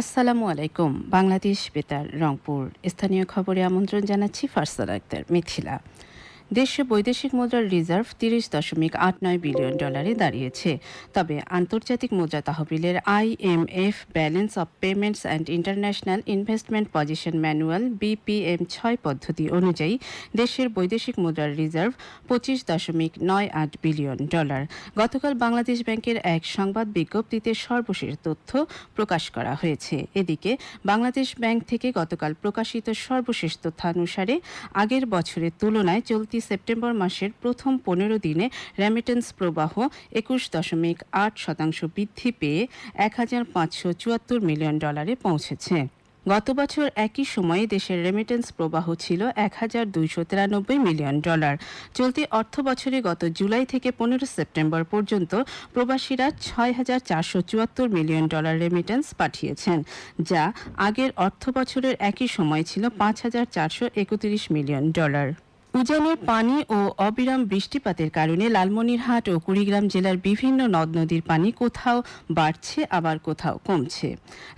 আসসালামু আলাইকুম। বাংলাদেশ বেতার রংপুর। স্থানীয় খবরে আমন্ত্রণ জানাচ্ছি ফার্সাল আক্তার মিথিলা। দেশে বৈদেশিক মুদ্রার রিজার্ভ তিরিশ দশমিক আট নয় বিলিয়ন ডলারে দাঁড়িয়েছে। তবে আন্তর্জাতিক মুদ্রা তহবিলের IMF balance of payments and international investment position manual BPM ছয় পদ্ধতি অনুযায়ী দেশের বৈদেশিক মুদ্রার রিজার্ভ পঁচিশ দশমিক নয় আট বিলিয়ন ডলার। গতকাল বাংলাদেশ ব্যাংকের এক সংবাদ বিজ্ঞপ্তিতে সর্বশেষ তথ্য প্রকাশ করা হয়েছে। এদিকে বাংলাদেশ ব্যাংক থেকে গতকাল প্রকাশিত সর্বশেষ তথ্যানুসারে আগের বছরের তুলনায় চলতি সেপ্টেম্বর মাসের প্রথম পনেরো দিনে রেমিটেন্স প্রবাহ একুশ দশমিক আট শতাংশ বৃদ্ধি পেয়ে এক হাজার পাঁচশো চুয়াত্তর মিলিয়ন ডলারে পৌঁছেছে। গত বছর একই সময়ে দেশের রেমিটেন্স প্রবাহ ছিল এক হাজার দুইশো তিরানব্বই মিলিয়ন ডলার চলতি অর্থ বছরে গত জুলাই থেকে পনেরো সেপ্টেম্বর পর্যন্ত প্রবাসীরা ছয় হাজার চারশো চুয়াত্তর মিলিয়ন ডলার রেমিটেন্স পাঠিয়েছেন, যা আগের অর্থ বছরের একই সময় ছিল পাঁচ হাজার চারশো একত্রিশ মিলিয়ন ডলার উজানের পানি ও অবিরাম বৃষ্টিপাতের কারণে লালমনিরহাট ও কুড়িগ্রাম জেলার বিভিন্ন নদ নদীর পানি কোথাও বাড়ছে, আবার কোথাও কমছে।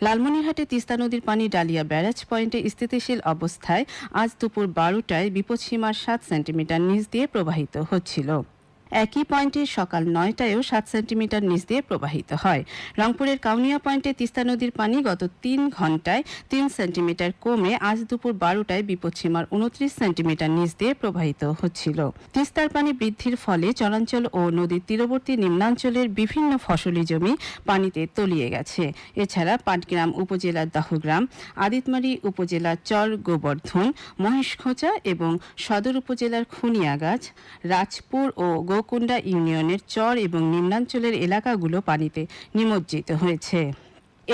লালমনিরহাটে তিস্তা নদীর পানি ডালিয়া ব্যারাজ পয়েন্টে স্থিতিশীল অবস্থায় আজ দুপুর বারোটায় বিপদসীমার সাত সেন্টিমিটার নিচ দিয়ে প্রবাহিত হচ্ছিল। একই পয়েন্টে সকাল নয়টায়ও সাত সেন্টিমিটার নিচ দিয়ে প্রবাহিত হয়। রংপুরের কাউনিয়া পয়েন্টে তিস্তা নদীর পানি গত তিন ঘন্টায় তিন সেন্টিমিটার কমে আজ দুপুর বারোটায় বিপদসীমার উনত্রিশ সেন্টিমিটার নিচ দিয়ে প্রবাহিত হচ্ছিল। তিস্তার পানি বৃদ্ধির ফলে চরাঞ্চল ও নদীর তীরবর্তী নিম্নাঞ্চলের বিভিন্ন ফসলি জমি পানিতে তলিয়ে গেছে। এছাড়া পাটগ্রাম উপজেলার দহগ্রাম, আদিতমারি উপজেলার চর গোবর্ধন মহেশখোঁচা এবং সদর উপজেলার খুনিয়াগাছ, রাজপুর ও গোকুন্ডা ইউনিয়নের চর এবং নিম্নাঞ্চলের এলাকাগুলো পানিতে নিমজ্জিত হয়েছে।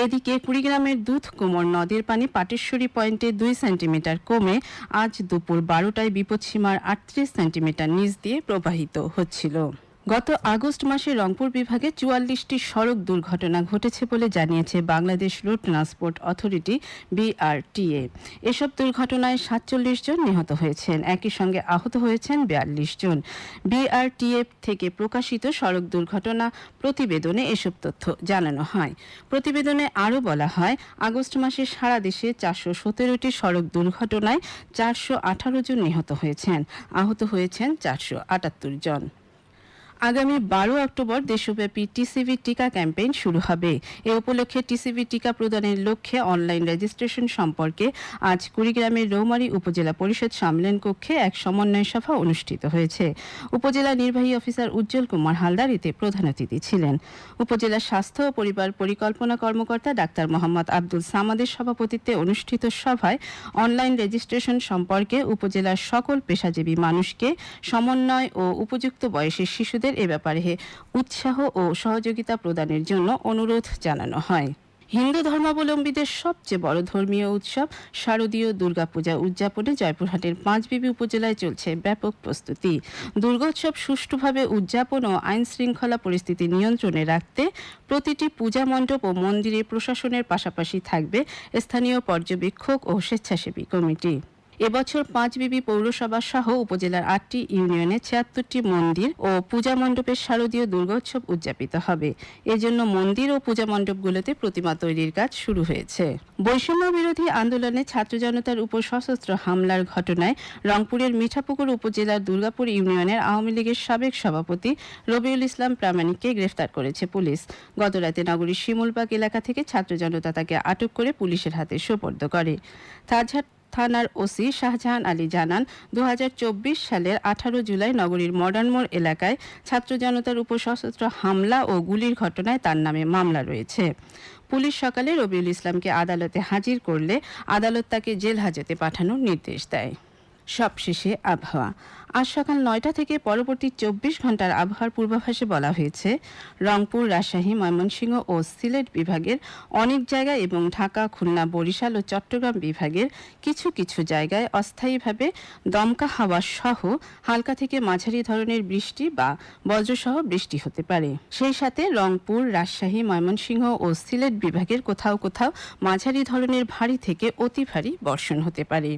এদিকে কুড়িগ্রামের দুধ কোমর নদের পানি পাটেশ্বরী পয়েন্টে দুই সেন্টিমিটার কমে আজ দুপুর বারোটায় বিপদসীমার আটত্রিশ সেন্টিমিটার নিচ দিয়ে প্রবাহিত হচ্ছিল। গত আগস্ট মাসে রংপুর বিভাগে চুয়াল্লিশটি সড়ক দুর্ঘটনা ঘটেছে বলে জানিয়েছে Bangladesh road transport authority BRTA. এসব দুর্ঘটনায় সাতচল্লিশ জন নিহত হয়েছেন। একই সঙ্গে আহত হয়েছেন বিয়াল্লিশ জন। বিআরটিএ থেকে প্রকাশিত সড়ক দুর্ঘটনা প্রতিবেদনে এসব তথ্য জানানো হয়। প্রতিবেদনে আরও বলা হয়, আগস্ট মাসে সারা দেশে চারশো সতেরোটি সড়ক দুর্ঘটনায় চারশো আঠারো জন নিহত হয়েছেন। আহত হয়েছেন চারশো আটাত্তর জন। আগামী বারো অক্টোবর দেশব্যাপী টিসিবি টিকা ক্যাম্পেইন শুরু হবে। এ উপলক্ষে টিসিবি টিকা প্রদানের লক্ষ্যে অনলাইন রেজিস্ট্রেশন সম্পর্কে আজ কুড়িগ্রামের রৌমারী উপজেলা পরিষদ সম্মেলন কক্ষে এক সমন্বয় সভা অনুষ্ঠিত হয়েছে। উপজেলা নির্বাহী অফিসার উজ্জ্বল কুমার হালদার এতে প্রধান অতিথি ছিলেন। উপজেলা স্বাস্থ্য ও পরিবার পরিকল্পনা কর্মকর্তা ডাক্তার মোহাম্মদ আব্দুল সামাদের সভাপতিত্বে অনুষ্ঠিত সভায় অনলাইন রেজিস্ট্রেশন সম্পর্কে উপজেলার সকল পেশাজীবী মানুষকে সমন্বয় ও উপযুক্ত বয়সের শিশুদের এ ব্যাপারে উৎসাহ ও সহযোগিতা প্রদানের জন্য অনুরোধ জানানো হয়। হিন্দু ধর্মাবলম্বীদের সবচেয়ে বড় ধর্মীয় উৎসব শারদীয় দুর্গাপূজা উদযাপনে জয়পুরহাটের পাঁচবিবি উপজেলায় চলছে ব্যাপক প্রস্তুতি। দুর্গোৎসব সুষ্ঠুভাবে উদযাপন ও আইন শৃঙ্খলা পরিস্থিতি নিয়ন্ত্রণে রাখতে প্রতিটি পূজা মণ্ডপ ও মন্দিরে প্রশাসনের পাশাপাশি থাকবে স্থানীয় পর্যবেক্ষক ও স্বেচ্ছাসেবী কমিটি। এবছর পাঁচবিবি পৌরসভা সহ উপজেলার আটটি ইউনিয়নে ছিয়াত্তরটি মন্দির ও পূজা মণ্ডপের শারদীয় দুর্গোৎসব উদযাপিত হবে। এজন্য মন্দির ও পূজা মণ্ডপগুলোতে প্রতিমা তৈরির কাজ শুরু হয়েছে। বৈষম্য বিরোধী আন্দোলনে ছাত্র জনতার উপর সশস্ত্র হামলার ঘটনায় রংপুরের মিঠাপুকুর উপজেলার দুর্গাপুর ইউনিয়নের আওয়ামী লীগের সাবেক সভাপতি রবিউল ইসলাম প্রামাণিককে গ্রেফতার করেছে পুলিশ। গতরাতে নগরীর শিমুলবাগ এলাকা থেকে ছাত্র জনতা তাকে আটক করে পুলিশের হাতে সোপর্দ করে। তাজহাট থানার ওসি শাহজাহান আলী জানান দু হাজার চব্বিশ সালের আঠারো জুলাই নগরীর মডার্ন মোড় এলাকায় ছাত্র জনতার উপর সশস্ত্র হামলা ও গুলির ঘটনায় তার নামে মামলা রয়েছে। পুলিশ সকালে রবিউল ইসলামকে আদালতে হাজির করলে আদালত তাকে জেল হাজতে পাঠানোর নির্দেশ দেয়। সবশেষে আবহাওয়া। আজ সকাল নয়টা থেকে পরবর্তী চব্বিশ ঘণ্টার আবহাওয়ার পূর্বাভাসে বলা হয়েছে, রংপুর, রাজশাহী, ময়মনসিংহ ও সিলেট বিভাগের অনেক জায়গায় এবং ঢাকা, খুলনা, বরিশাল ও চট্টগ্রাম বিভাগের কিছু কিছু জায়গায় অস্থায়ীভাবে দমকা হাওয়া সহ হালকা থেকে মাঝারি ধরনের বৃষ্টি বা বজ্রসহ বৃষ্টি হতে পারে। সেই সাথে রংপুর, রাজশাহী, ময়মনসিংহ ও সিলেট বিভাগের কোথাও কোথাও মাঝারি ধরনের ভারী থেকে অতি ভারী বর্ষণ হতে পারে।